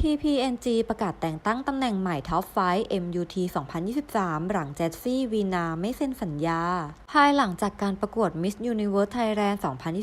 TPNG ประกาศแต่งตั้งตำแหน่งใหม่ท็อปไฟ MUT 2023 หลังเจสซี่วีนาไม่เซ็นสัญญา ภายหลังจากการประกวด Miss Universe Thailand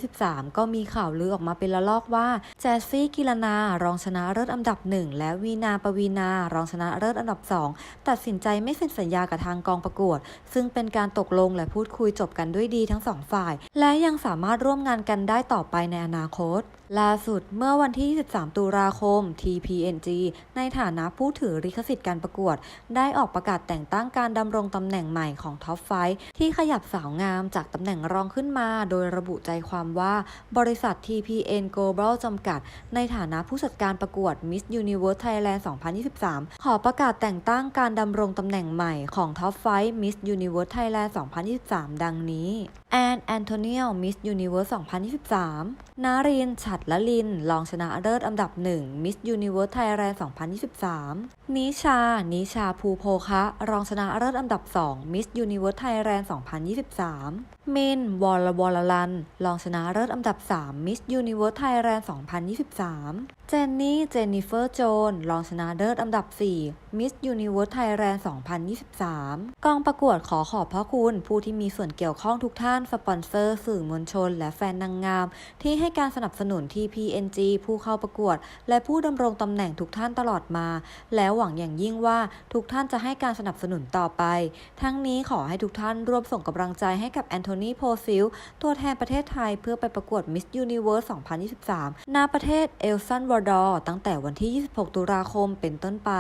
2023 ก็มีข่าวลือออกมาเป็นละลอกว่าเจสซี่กิลนารองชนะเลิศอันดับหนึ่งและวีนาปวีนารองชนะเลิศอันดับสองตัดสินใจไม่เซ็นสัญญากับทางกองประกวด ซึ่งเป็นการตกลงและพูดคุยจบกันด้วยดีทั้งสองฝ่าย และยังสามารถร่วมงานกันได้ต่อไปในอนาคต ล่าสุดเมื่อวันที่ 23 ตุลาคม TPNG ในฐานะผู้ถือลิขสิทธิ์การประกวด ได้ออกประกาศแต่งตั้งการดำรงตำแหน่งใหม่ของท็อปไฟที่ขยับสาวงามจากตำแหน่งรองขึ้นมา โดยระบุใจความว่าบริษัท TPN Global จำกัด ในฐานะผู้จัดการประกวด Miss Universe Thailand 2023 ขอประกาศแต่งตั้งการดำรงตำแหน่งใหม่ของท็อปไฟ Miss Universe Thailand 2023 ดังนี้แอนแอนโทเนียล Miss Universe 2023 นารินฉัดละลิน รองชนะเลิศอันดับ1 Miss Universe Thailand 2023 นิชา นิชาภูโพคะ รองชนะเลิศอันดับ2 Miss Universe Thailand 2023มินวอลวอลลัน รองชนะเลิศอันดับ3 Miss Universe Thailand 2023 เจนนี่ เจนนิเฟอร์ โจน รองชนะเลิศอันดับ4 Miss Universe Thailand 2023 กองประกวดขอขอบพระคุณผู้ที่มีส่วนเกี่ยวข้องทุกท่าน สปอนเซอร์ สื่อมวลชน และแฟนนางงาม ที่ให้การสนับสนุน TPNG ผู้เข้าประกวด และผู้ดำรงตำแหน่งทุกท่านตลอดมา แล้วหวังอย่างยิ่งว่าทุกท่านจะให้การสนับสนุนต่อไป ทั้งนี้ขอให้ทุกท่านร่วมส่งกำลังใจให้กับแอนโทนีโพซิลตัวแทนประเทศไทยเพื่อไปประกวด Miss Universe 2023 ณ ประเทศเอลซันวาดอร์ตั้งแต่วันที่ 26 ตุลาคมเป็นต้นไป